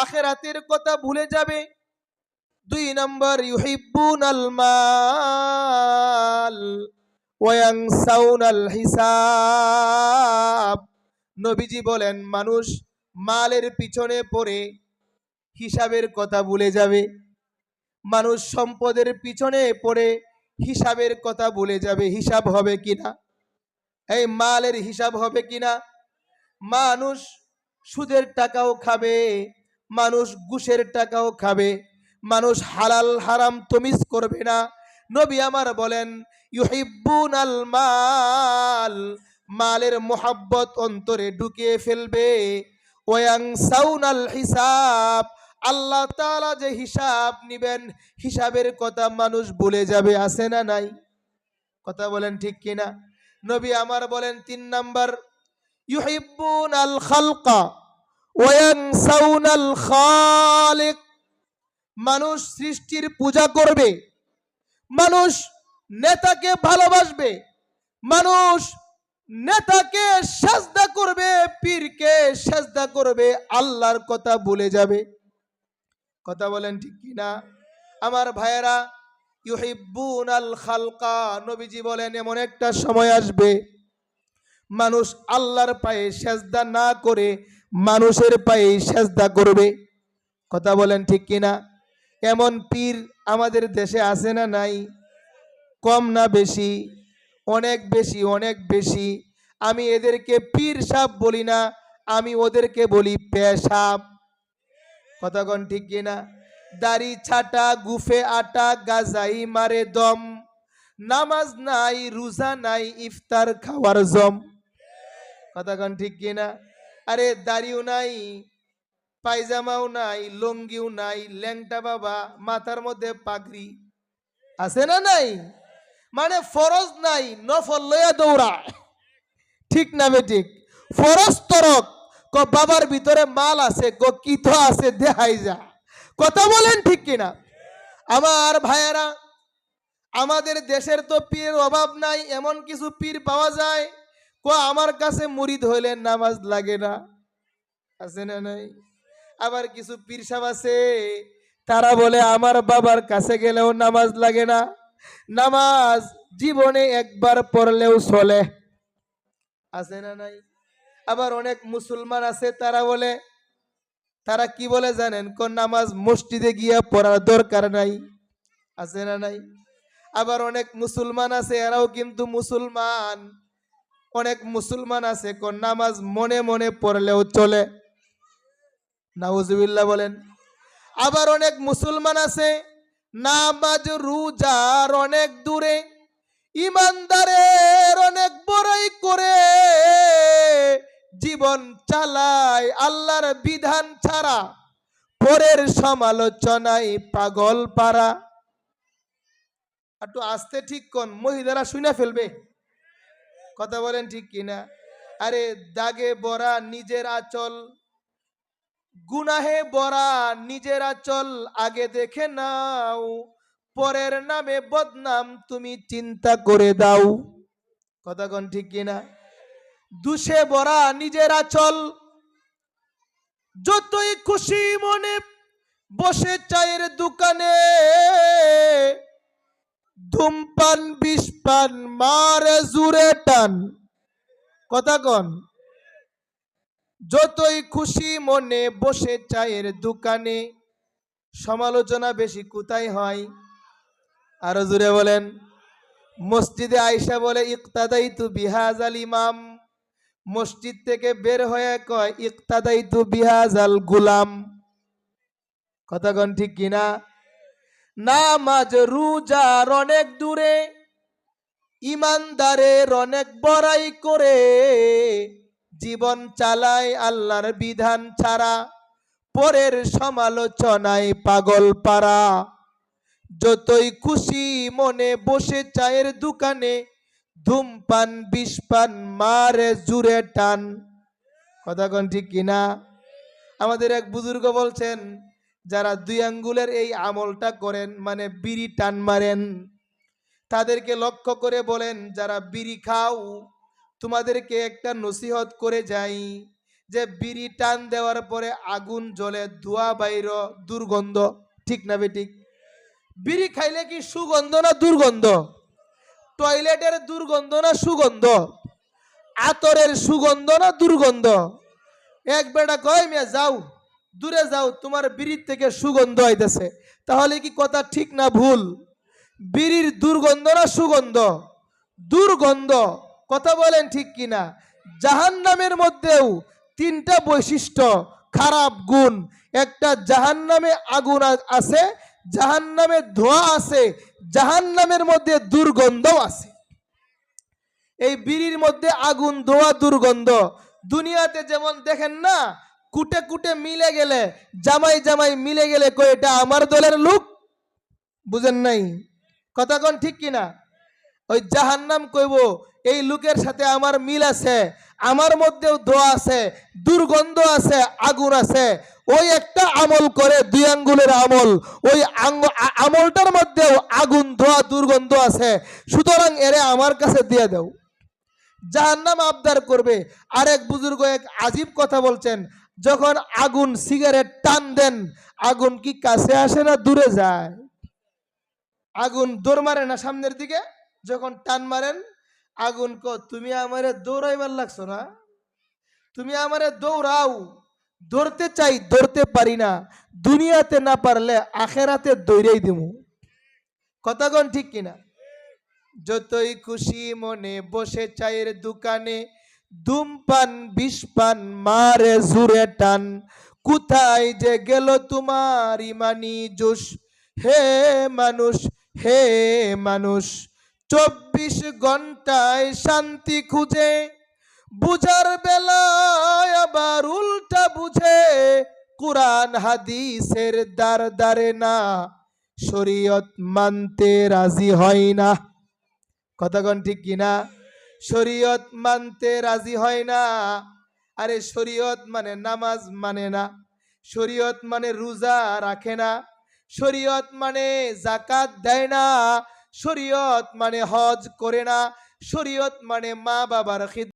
আখেরাতের কথা ভুলে যাবে। দুই নম্বর আল আল হিসাব। নবীজি বলেন, মানুষ মালের পিছনে পড়ে হিসাবের কথা ভুলে যাবে। মানুষ সম্পদের পিছনে পড়ে হিসাবের কথা ভুলে যাবে। হিসাব হবে কিনা? এই মালের হিসাব হবে কিনা? মানুষ সুদের টাকাও খাবে। মানুষ ঘুষের টাকাও খাবে, মানুষ হালাল হারাম তমিজ করবে না। নবী আমার বলেন ইউহিব্বুন আল মাল, মালের মোহাব্বত অন্তরে ঢুকিয়ে ফেলবে। ওয়াং সাউনাল হিসাব, আল্লাহ তাআলা যে হিসাব নিবেন, হিসাবের কথা মানুষ ভুলে যাবে, আছে না নাই? কথা বলেন ঠিক কিনা? নবী আমার বলেন তিন নাম্বার ইউহিব্বুন আল খালকা খালিক। মানুষ সৃষ্টির পূজা করবে। মানুষ নেতাকে ভালোবাসবে। মানুষ নেতাকে সাজদা করবে, পীরকে সাজদা করবে, আল্লাহর কথা ভুলে যাবে। কথা বলেন ঠিক কিনা আমার ভাইয়েরা ইউহিব্বুন আল খালকা। নবীজি বলেন, এমন একটা সময় আসবে। মানুষ আল্লাহর পায়ে সেজদা না করে মানুষের পায়ে সেজদা করবে। কথা বলেন ঠিক কিনা? এমন পীর আমাদের দেশে আছে না নাই? কম না বেশি? অনেক বেশি অনেক বেশি। আমি এদেরকে পীর সাপ বলি না, আমি ওদেরকে বলি পেশাব। কন ঠিক কিনা? দাড়ি ছাটা, গুফে আটা, গাজাই মারে দম। নামাজ নাই, রোজা নাই, ইফতার খাওয়ার জম। কন ঠিক কিনা? আরে দাড়িও নাই, পায়জামাও নাই, লঙ্গিও নাই, ল্যাংটা বাবা, মাথার মধ্যে পাগড়ি। আছে না নাই? মানে ফরজ নাই, নফল লইয়া দৌড়া ঠিক না ঠিক ফরজ তরক। ক বাবার ভিতরে মাল আছে, ক কিথ আছে দেখাই যা। কথা বলেন ঠিক কিনা? আমার ভাইয়েরা, আমাদের দেশের তো পীরের অভাব নাই, এমন কিছু পীর পাওয়া যায় ক, আমার কাছে মুরিদ হইলে নামাজ লাগে না। আছে না নাই? আবার কিছু পীর সাহেব আছে, তারা বলে, আমার বাবার কাছে গেলেও নামাজ লাগে না। নামাজ জীবনে একবার পড়লেও চলে। আছে না নাই? আবার অনেক মুসলমান আছে, তারা বলে, তারা কি বলে জানেন? কোন নামাজ মসজিদে গিয়া পড়ার দরকার নাই। আছে না নাই? আবার অনেক মুসলমান আছে, এরাও কিন্তু মুসলমান। অনেক মুসলমান আছে, কোন নামাজ মনে মনে পড়লেও চলে। নাউজুবিল্লাহ বলেন, আবার অনেক মুসলমান আছে, নামাজ রোজার অনেক দূরে, ইমানদারের অনেক বড়ই করে, জীবন চালায় আল্লাহর বিধান ছাড়া, পরের সমালোচনায় পাগল পারা। একটু আসতে ঠিক কোন মহিলারা শুনে ফেলবে। কথা বলেন ঠিক কিনা? আরে, দাগে বরা নিজের আচল। গুনাহে বরা নিজের আচল, আগে দেখে নাও। পরের নামে বদনাম তুমি চিন্তা করে দাও। কথা কোন ঠিক কিনা? দুষে বরা নিজের আচল। যতই খুশি মনে বসে চায়ের দোকানে। ধূমপান, বিষপান, মারে জুড়ে টান। কথা কন। যতই খুশি মনে বসে চায়ের দোকানে, সমালোচনা বেশি কোথায় হয়? আরও জুড়ে বলেন। মসজিদে আয়সা বলে ইকতাদাই তু বিহাজ আল ইমাম। মসজিদ থেকে বের হয়ে কয় ইকতাদাই তু বিহাজ আল গুলাম। কথা কন ঠিক কিনা? নামাজ রুজার অনেক দূরে, ইমানদারের অনেক বড়াই করে, জীবন চালায় আল্লাহর বিধান ছাড়া, পরের সমালোচনায় পাগল পারা। যতই খুশি মনে বসে চায়ের দোকানে, ধূমপান, বিষপান, মারে জুড়ে টান। কথা কোন ঠিক কিনা? আমাদের এক বুজুর্গ বলছেন যারা দুই আঙ্গুলের এই আমলটা করেন মানে বিড়ি টান মারেন, তাদেরকে লক্ষ্য করে বলেন, যারা বিড়ি খাও, তোমাদেরকে একটা নসিহত করে যাই যে বিড়ি টান দেওয়ার পরে আগুন জ্বলে, ধোয়া বাইর, দুর্গন্ধ। ঠিক না বেঠিক? বিড়ি খাইলে কি সুগন্ধ না দুর্গন্ধ? টয়লেটের দুর্গন্ধ না সুগন্ধ? আতরের সুগন্ধ না দুর্গন্ধ? এক বেটা কয়, মিয়া, যাও। দূরে যাও, তোমার বিড়ির থেকে সুগন্ধ আইতেছে। তাহলে কি কথা ঠিক না ভুল? বিড়ির দুর্গন্ধ না সুগন্ধ? দুর্গন্ধ, কথা বলেন ঠিক কিনা? জাহান্নামের মধ্যেও তিনটা বৈশিষ্ট্য, খারাপ গুণ। একটা, জাহান্নামে আগুন আ- আছে, জাহান্নামে ধোঁয়া আছে, জাহান্নামের মধ্যে দুর্গন্ধ আছে। এই বিড়ির মধ্যে আগুন, ধোয়া, দুর্গন্ধ, দুনিয়াতে যেমন দেখেন না কুটে কুটে মিলে গেলে, জামাই জামাই মিলে গেলে কই এটা আমার দলের লোক? বুঝেন নাই? কথা কোন ঠিক কিনা ওই জাহান্নাম কইব, এই লোকের সাথে আমার মিল আছে, আমার মধ্যেও দোয়া আছে, দুর্গন্ধ আছে, আগুন আছে। ওই একটা আমল করে দুই আঙ্গুলের আমল, ওই আমলটার মধ্যেও আগুন, ধোয়া, দুর্গন্ধ আছে। সুতরাং এরে আমার কাছে দিয়ে দাও। জাহান্নাম আবদার করবে। আরেক বুজুর্গ এক আজীব কথা বলছেন যখন আগুন সিগারেট টান দেন, আগুন কি কাছে আসে না দূরে যায়? আগুন দৌড় মারে না সামনের দিকে? যখন টান মারেন, আগুন ক তুমি আমারে দৌড়াইবার লাগছো না? তুমি আমারে দৌড়াও। দৌড়তে চাই, দৌড়তে পারি না। দুনিয়াতে না পারলে আখেরাতে দৌড়াই দিমু। কথাগণ ঠিক কিনা? যতই খুশি মনে বসে চায়ের দোকানে ধূমপান, বিষপান, মারে জুরে টান। কোথায় যে গেল তোমার ইমানি জোশ? হে মানুষ হে মানুষ, চব্বিশ ঘন্টায় শান্তি খুঁজে। বুঝার বেলায় আবার উল্টা বুঝে। কোরআন হাদিসের দ্বার দ্বারে না। শরীয়ত মানতে রাজি হয় না। কথাগণ ঠিক কিনা? শরীয়ত মানতে রাজি হয় না। আরে শরীয়ত মানে নামাজ মানে না। শরীয়ত মানে রোজা রাখে না। শরীয়ত মানে জাকাত দেয় না। শরীয়ত মানে হজ করে না। শরীয়ত মানে মা বাবার